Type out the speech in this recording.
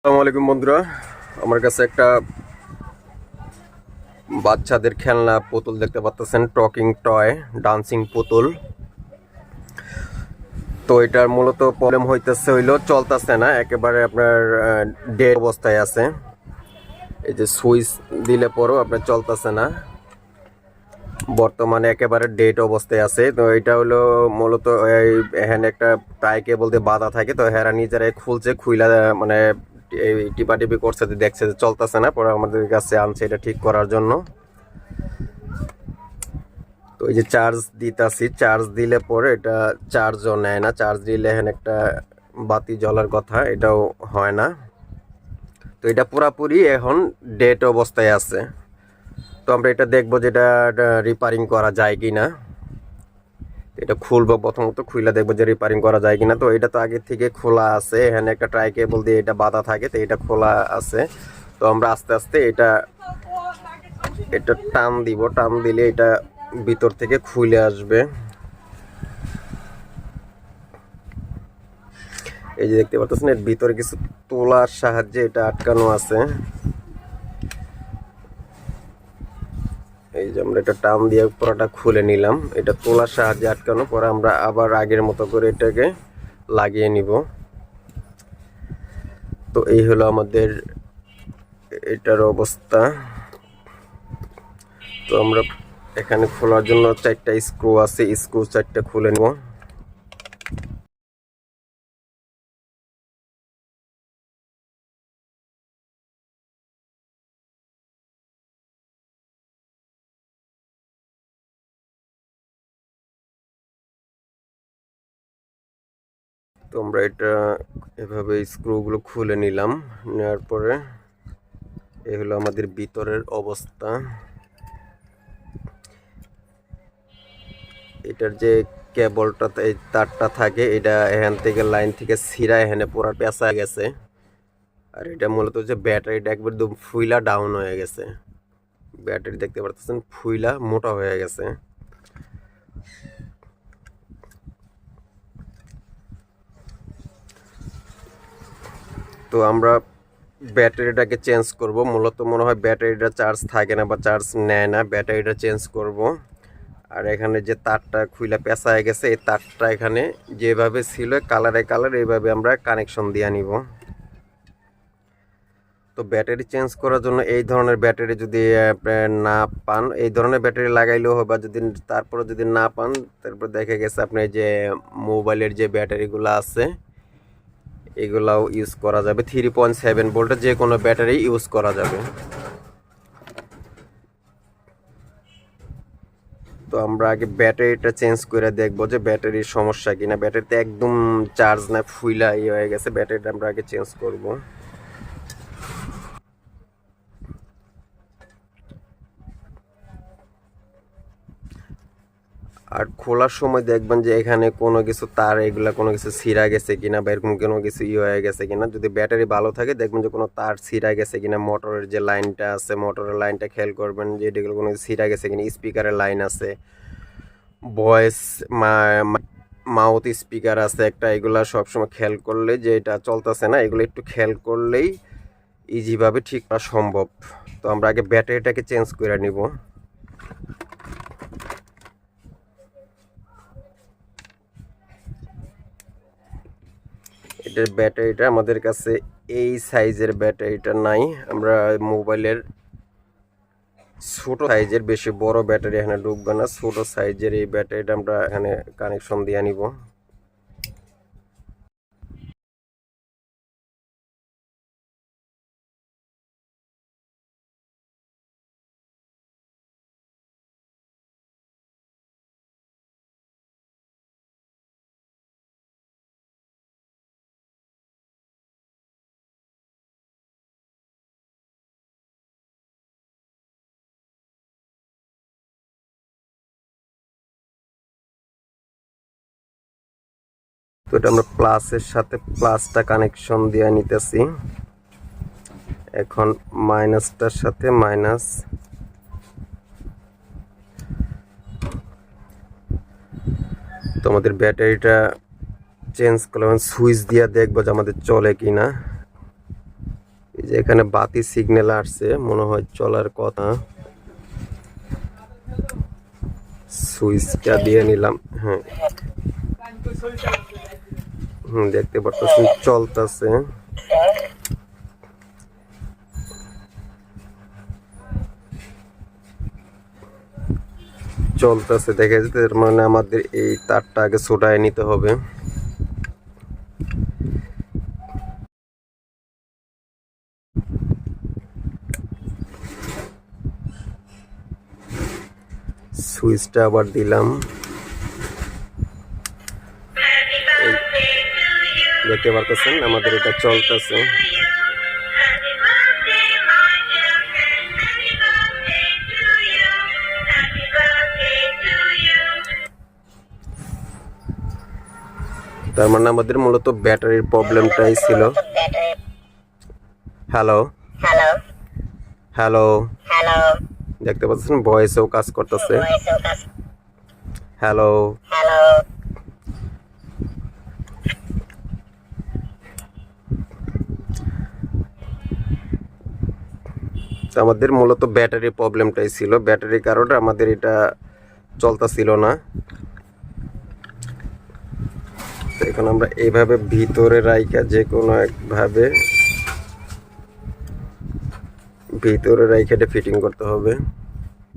আসসালামু আলাইকুম বন্ধুরা। আমার কাছে একটা বাচ্চাদের খেলনা পুতুল দেখতে পাচ্ছেন, টকিং টয়, ডান্সিং পুতুল। তো এটার মূলত প্রবলেম হইতেছে হইল, চলতেছে না, একেবারে আপনার ডেড অবস্থায় আছে। এই যে সুইচ দিলে পরও আপনার চলতেছে না। বর্তমানে একেবারে ডেট অবস্থায় আছে। তো এটা হলো মূলত এই, এখানে একটা কেবল দিয়ে বাধা থাকে, তো হেরা নিজেরাই খুলছে, খুইলা মানে টিপাটিপি করছে দেখছে যে চলতেছে না, পরে আমাদের কাছে আনছে এটা ঠিক করার জন্য। তো এই যে চার্জ দিতাছি, চার্জ দিলে পরে এটা চার্জও নেয় না। চার্জ দিলে এখানে একটা বাতি জ্বলার কথা, এটাও হয় না। তো এটা পুরাপুরি এখন ডেট অবস্থায় আছে। তো আমরা এটা দেখব যেটা রিপেয়ারিং করা যায় কি না এটা খুলবো, প্রথমত খুলে দেখব যে রিপেয়ারিং করা যায় কিনা। তো এটা তো আগে থেকে খোলা আছে, এখানে একটা ট্রাই কেবল দিয়ে এটা বাঁধা থাকে, তো এটা খোলা আছে। তো আমরা আস্তে আস্তে এটা এটা টান দিব, টান দিলে এটা ভিতর থেকে খুলে আসবে। এই যে দেখতে পাচ্ছেন এর ভিতরে কিছু তোলার সাহায্যে এটা আটকানো আছে। এই যে আমরা এটা টান দিয়ে পুরোটা খুলে নিলাম। এটা তোলার সাহায্যে আটকানোর পরে আমরা আবার আগের মতো করে এটাকে লাগিয়ে নিব। তো এই হলো আমাদের এটার অবস্থা। তো আমরা এখানে খোলার জন্য চারটা স্ক্রু আছে, স্ক্রু চারটা খুলে নিব। তো আমরা এটা এভাবে স্ক্রুগুলো খুলে নিলাম। নেওয়ার পরে এ হলো আমাদের ভিতরের অবস্থা। এটার যে কেবলটা, এই তারটা থাকে, এটা এখান থেকে লাইন থেকে ছিঁড়া এখানে পুরা পেঁচা গেছে। আর এটা মূলত যে ব্যাটারিটা একবার ফুইলা ডাউন হয়ে গেছে। ব্যাটারি দেখতে পারতেছেন, ফুইলা মোটা হয়ে গেছে। তো আমরা ব্যাটারিটাকে চেঞ্জ করব। মূলত মনে হয় ব্যাটারিটা চার্জ থাকে না বা চার্জ নেয় না, ব্যাটারিটা চেঞ্জ করব। আর এখানে যে তারটা খুইলা পেঁচায় গেছে, এই তারটা এখানে যেভাবে ছিল, কালারে কালার, এইভাবে আমরা কানেকশন দিয়ে নিব। তো ব্যাটারি চেঞ্জ করার জন্য এই ধরনের ব্যাটারি যদি না পান, এই ধরনের ব্যাটারি লাগাইলেও হয় বা যদি তারপরে যদি না পান, তারপর দেখে গেছে আপনি যে মোবাইলের যে ব্যাটারিগুলো আছে এগুলাও ইউজ করা যাবে। থ্রি পয়েন্ট সেভেন ভোল্টের যে কোনো ব্যাটারি ইউজ করা যাবে। তো আমরা আগে ব্যাটারিটা চেঞ্জ করে দেখব যে ব্যাটারির সমস্যা কিনা। ব্যাটারিতে একদম চার্জ না, ফুইলা ইয়ে হয়ে গেছে। ব্যাটারিটা আমরা আগে চেঞ্জ করব। আর খোলার সময় দেখবেন যে এখানে কোনো কিছু তার, এগুলা কোনো কিছু ছিঁড়া গেছে কিনা বা এরকম কোনো কিছু ইয়ে হয়ে গেছে কিনা। যদি ব্যাটারি ভালো থাকে, দেখবেন যে কোনো তার ছিঁড়া গেছে কিনা, মোটরের যে লাইনটা আছে, মোটরের লাইনটা খেয়াল করবেন যে এগুলো কোনো কিছু ছিঁড়া গেছে কিনা, স্পিকারের লাইন আছে, ভয়েস মাউথ স্পিকার আছে একটা, এগুলা সবসময় খেয়াল করলে যে এটা চলতেছে না, এগুলো একটু খেয়াল করলেই ইজিভাবে ঠিক করা সম্ভব। তো আমরা আগে ব্যাটারিটাকে চেঞ্জ করে নিব। এটার ব্যাটারিটা আমাদের কাছে এই সাইজের ব্যাটারিটা নাই। আমরা মোবাইলের ছোট সাইজের, বেশি বড় ব্যাটারি এখানে ঢুকবে না। ছোট সাইজের এই ব্যাটারিটা আমরা এখানে কানেকশন দিয়ে নিব। তো এটা আমরা প্লাসের সাথে প্লাসটা কানেকশন দিয়ে নিতেছি। এখন মাইনাসটার সাথে মাইনাস তো আমাদের ব্যাটারিটা চেঞ্জ করলাম সুইচ দিয়ে দেখব যে আমাদের চলে কি না যে এখানে বাতি সিগন্যাল আসছে, মনে হয় চলার কথা। সুইচটা দিয়ে নিলাম হ্যাঁ। দেখতে পারতেছেন, চলতেছে। চলতেছে, দেখা যাচ্ছে মানে আমাদের এই তারটা আগে ছোটায় নিতে হবে। সুইচটা আবার দিলাম। দেখতে পারতেছেন আমাদের এটা চলতেছে। তার মানে আমাদের মূলত ব্যাটারির প্রবলেমটাই ছিল। হ্যালো হ্যালো দেখতে পাচ্ছেন ভয়েসেও কাজ করতেছে। হ্যালো আমাদের মূলত ব্যাটারি প্রবলেমটাই ছিল। ব্যাটারির কারণে আমাদের এটা চলতা ছিল না এখন আমরা এইভাবে ভিতরে রাইকা যে কোনো একভাবে ভিতরে রাইখাটা ফিটিং করতে হবে।